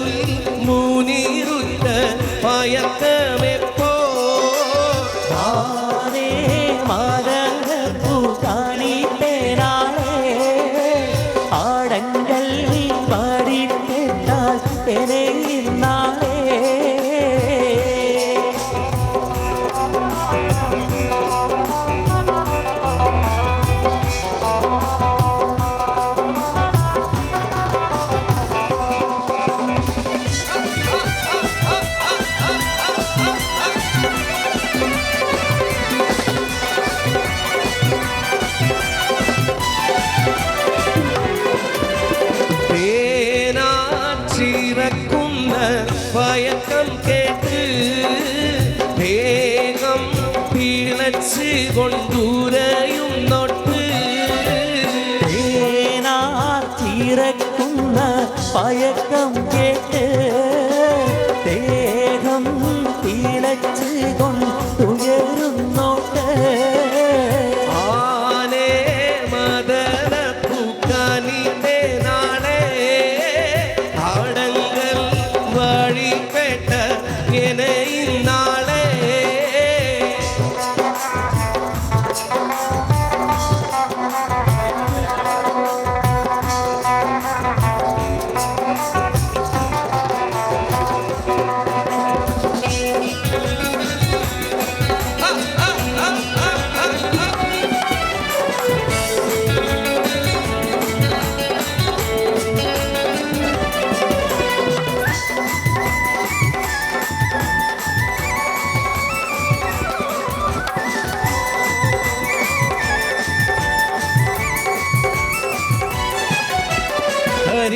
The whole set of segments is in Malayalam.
ബദറുൽ മുനീറുറ്റ പയക്കം കേട്ട് വേഗം പിളച്ച് കൊണ്ടൂരയും നൊട്ട്. തേനാത്തിരക്കുന്ന പയക്കം കേട്ട് ദേഹം വഴിപ്പെട്ട എന്നെ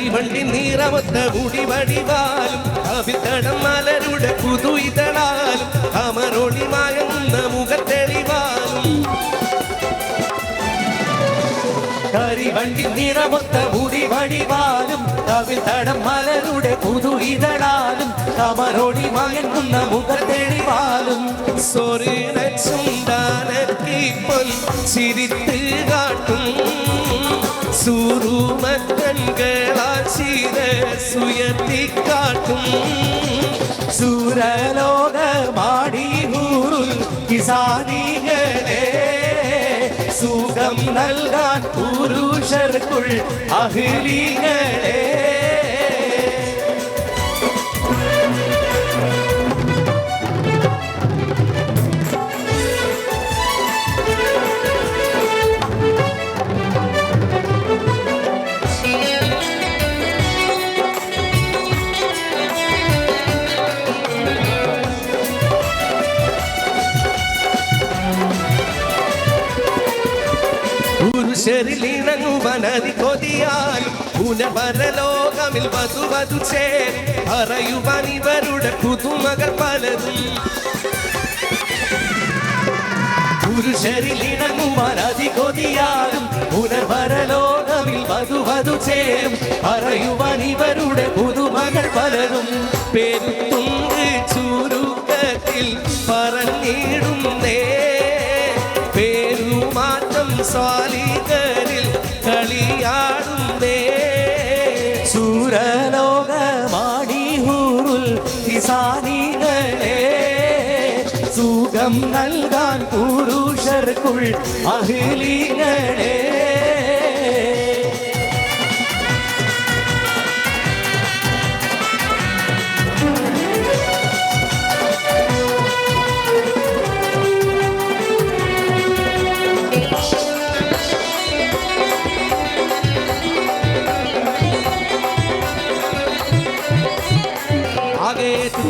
കരിവണ്ടി നീറമൊത്ത മുടി വടിവാലും അഭിത്തടം മലരുടെ പുതുയിതളാലും അമരൊളി മയങ്ങുന്ന മുഖത്തെളിവാലും. കരിവണ്ടി നിറമൊത്ത മുടി വടിവാലും കവിൽ തടം മലരുടെ പുതു ഇതളാലും കമറോടി മയങ്ങുന്ന മുഖത്തെളിവാലും. സൊറിന ചുണ്ടാനക്കിപ്പൊൽ ചിരിത്ത് കാട്ടും സൂറുമക്കൺകളാൽ ചീര സുയത്തിക്കാട്ടും സൂരലോകമാടി ഊരുൽ കിസാനികളെ സുഖം നൽകാൻ പുരുഷർക്കുൾ അഹിലികളെ പുരുഷരിൽ ഇണങ്ങുവനതി കൊതിയാൽ പുനപരലോകമിൽ വധു വധു ചേരി പറയുവാൻ ഇവരുടെ പുതുമകൾ പലതും. പുരുഷരിൽ ഇണങ്ങുവാൻ അതികൊതിയാലും പുനർവരലോകമിൽ വധു വധു ചേരും പറയുവാൻ ഇവരുടെ പുതുമകൾ പലരും പെരുത്തുണ്ട് ചുരുക്കത്തിൽ പറഞ്ഞിടുന്നേ. പേരുമാറ്റം സ്വാലികരിൽ സുഖം നൽകാൻ പുരുഷർക്കുൾ അഹിലികളെ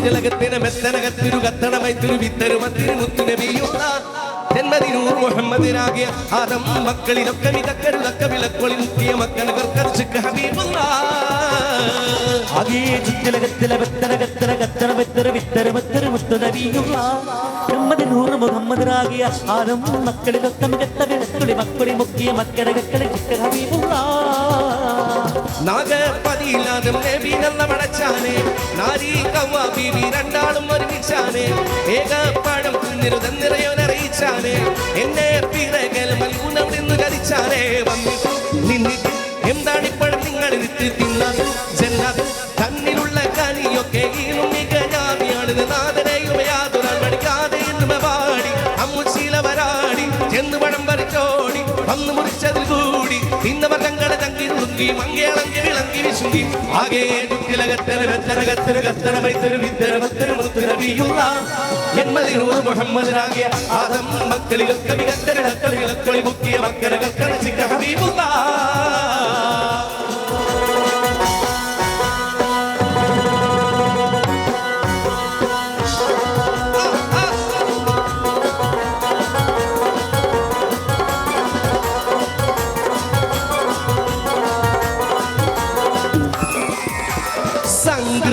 ആകെ തുഞ്ചലകത്തിന് മെത്തനകത്തിരു കത്തണമൈത്തിരു വിത്തരുമത്തിരു മുത്തുനബിയുള്ള ജന്മദിനൂർ മുഹമ്മദിനാകിയ ആദം മക്കളിലൊക്കെ മിതക്കരുതൊക്കെ വിലക്കൊളി മുക്കിയ മക്കനകർക്കർച്ചക്ക് ഹബീബുള്ള അതേ ചുറ്റലകത്തിലെ വെത്തനകത്തിലെ കത്തന വെത്തര വിത്തര വെത്തര മുത്തനബിയുള്ള മുഹമ്മദ് നൂറ് മുഹമ്മദിനാകിയ ആദം മക്കളിലൊക്കെ മികത്ത വിലക്കൊളി മക്കളി മുക്കിയ മക്കരകക്കളി ചിത്ത ഹബീബുള്ള നാഗപതിയില്ലാതും നബി നല്ല മടച്ചാനെ നാരി കവ്വ ബീവി രണ്ടാളും ഒരുമിച്ചാനെ ഏകപ്പാടം അറിയിച്ചാലേ എന്നെ പിറകൽ മൽഗുണം നിന്ന് കരിച്ചാലേ വന്നിട്ടു നിന്നിട്ട് എന്താണിപ്പോഴും നിങ്ങൾ വിത്ത് തിന്നത്? ചെന്നത്? തന്നിലുള്ള കനിയൊക്കെ ഈനും മികഞ്ഞാമിയാണ് നാദനെയും യാതൊരാൾ പഠിക്കാതെ എന്നുമ പാടി അമ്മുശീല വരാടി ചെന്ന് പഴം പറിച്ചോടി വന്ന് മുറിച്ചതിൽ കൂടി തിന്നവർ തങ്ങളെ തങ്കി നുറുങ്ങി മങ്കേളങ്കി വിളങ്ങി വിശുങ്കി ആകെ ചുറ്റിലകത്തര വെത്തര കത്തര കത്തര വൈത്തര വിത്തര വത്തര മുത്തര വീയുള്ള എന്മതിനൂറ് മുഹമ്മദനാകിയ ആദം മക്കളിലൊക്കെ മികത്തര കളി മുക്കിയ മക്കര കണച്ചിക്ക ഹബീബുള്ള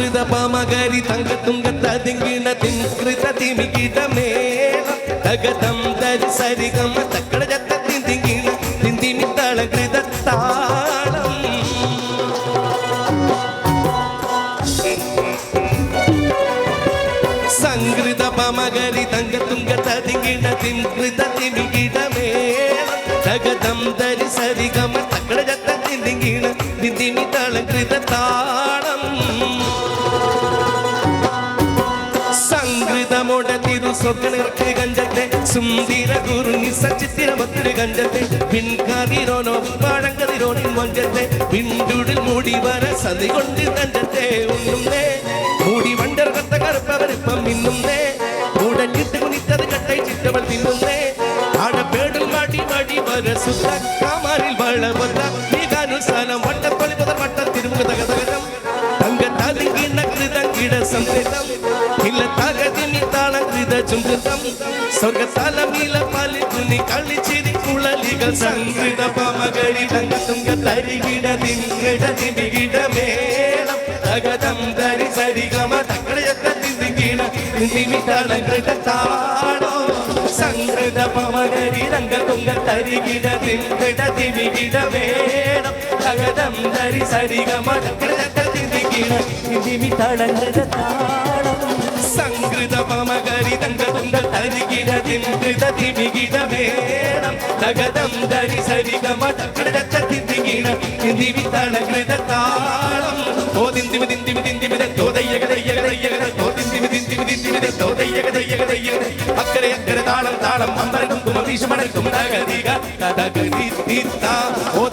സംകൃത പമകരി തങ്കത്തുങ്കത്തിങ്കിണ തിൻകൃത തിമികിടമേള തകതം തരി സരിഗമ തക്കട ജത്ത തിന്തിങ്കിണ തിന്തിമി തളകൃത താളം സംകൃത പമകരി തങ്കത്തുങ്കത്തിങ്കിണ തിൻകൃത തിമികിടമേള തകതം തരി സരിഗമ തക്കട ജത്ത തിന്തിങ്കിണ തിന്തിമി തളകൃത താളം. സംഗൃതമോട കണ്ടത്തെ സുന്ദര കുറുങ്ങി സച്ചിത്തിരമത്തിരി കഞ്ചത്തെ പിൻകതിരോനോ പഴങ്കതിരോണിൻ വഞ്ചത്തെ പിന്തുടിൽ മൂടി വര സതി കൊണ്ട് തഞ്ചത്തെ ഉണ്ണുന്നേ. മൂടി വണ്ടർ കത്ത കറുപ്പവരിപ്പം മിന്നുന്നേ. മൂടഞ്ഞിട്ട് കുനിത്തത് കട്ടൈ ചിറ്റവൾ തിന്നുന്നേ. ആടപ്പേടിൽ മാടി മാടി വര സുത്ത കാമാരിൽ വളവത്ത നീകാനുസാനം വട്ടത്തൊളി മുതൽ വട്ട തിരുമുഖ തകതകം തങ്കത്താലിങ്കിണ കൃതങ്കിട സംസ്കൃതം ഇല്ല തകതിനി താളകൃത ചുംകൃതം സ്വർഗത്താലമീല പാലിക്കുനി കളിച്ചിരി കുളലികൾ സംസ്കൃത പമകരി തങ്കത്തുങ്ക തരികിട തിങ്കിട തിരികിട മേളം തകതം തരി സരിഗമ തക്കടയത്ത തിരികിട തിമി താളകൃത താളോ സംസ്കൃത പമകരി രംഗതുങ്ക തരികിട തിങ്കിട തിരികിട മേളം തകതം തരി സരിഗമ തക്കടയത്ത തിരികിട ഇതിമി തളങ്ങത താളം സംകൃത പമകരി തങ്കതുങ്ക തരികിട തിങ്കൃത തിമികിട മേളം തകതം തരി സരിഗമ തക്കടയത്ത തിരികിട തിമി തളകൃത താളം ഓ ദിന്തിമി ദിന്തിമി ദിന്തിമിത തോതയ്യകതയ്യകതയ്യകത ഓ ദിന്തിമി ദിന്തിമി ദിന്തിമിത തോതയ്യകതയ്യകതയ്യകത അക്കരെ അക്കരെ താളം താളം അമ്പരക്കും കുമവീശമണക്കും തകതിക തകതി തിത്ത ഓ തിന്ന തരികട തിന്ന തരികട തിന്ന തരികട തത്ത ഓ തിന്ന തരികട തിന്ന തരികട തിന്ന തരികട തത്ത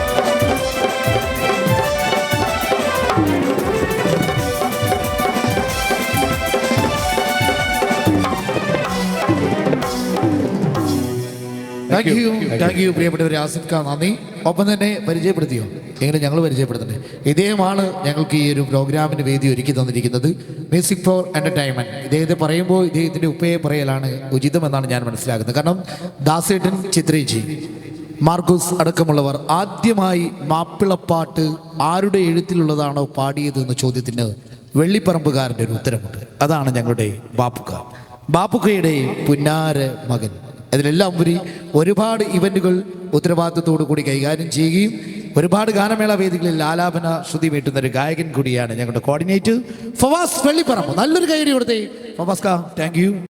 താങ്ക് യു താങ്ക് യു പ്രിയപ്പെട്ടവരെ. ആസിഫ് ഖാൻ നന്ദി. ഒപ്പം തന്നെ പരിചയപ്പെടുത്തിയോ? എങ്ങനെ ഞങ്ങൾ പരിചയപ്പെടുത്തണ്ടേ ഇദ്ദേഹമാണ് ഞങ്ങൾക്ക് ഈ ഒരു പ്രോഗ്രാമിന് വേദി ഒരുക്കി തന്നിരിക്കുന്നത്. മ്യൂസിക് ഫോർ എന്റർടൈൻമെന്റ് ഇദ്ദേഹത്തെ പറയുമ്പോൾ ഇദ്ദേഹത്തിന്റെ ഉപ്പയെ പറയലാണ് ഉചിതമെന്നാണ് ഞാൻ മനസ്സിലാക്കുന്നത്. കാരണം ദാസേട്ടൻ ചിത്രേജി മാർഗോസ് അടക്കമുള്ളവർ ആദ്യമായി മാപ്പിളപ്പാട്ട് ആരുടെ എഴുത്തിലുള്ളതാണോ പാടിയത് എന്ന ചോദ്യത്തിന് വെള്ളിപ്പറമ്പുകാരന്റെ ഒരു ഉത്തരമുണ്ട്. അതാണ് ഞങ്ങളുടെ ബാപ്പുക്ക. ബാപ്പുക്കയുടെ പുന്നാര മകൻ. അതിലെല്ലാം ഉപരി ഒരുപാട് ഇവന്റുകൾ ഉത്തരവാദിത്വത്തോടു കൂടി കൈകാര്യം ചെയ്യുകയും ഒരുപാട് ഗാനമേള വേദികളിൽ ആലാപന ശ്രുതി വീട്ടുന്ന ഒരു ഗായകൻ കൂടിയാണ് ഞങ്ങളുടെ കോർഡിനേറ്റർ ഫവാസ് വെള്ളിപ്പറമ്പ്. നല്ലൊരു കൈ കൊടുത്തേ. ഫവാസ് കാ താങ്ക്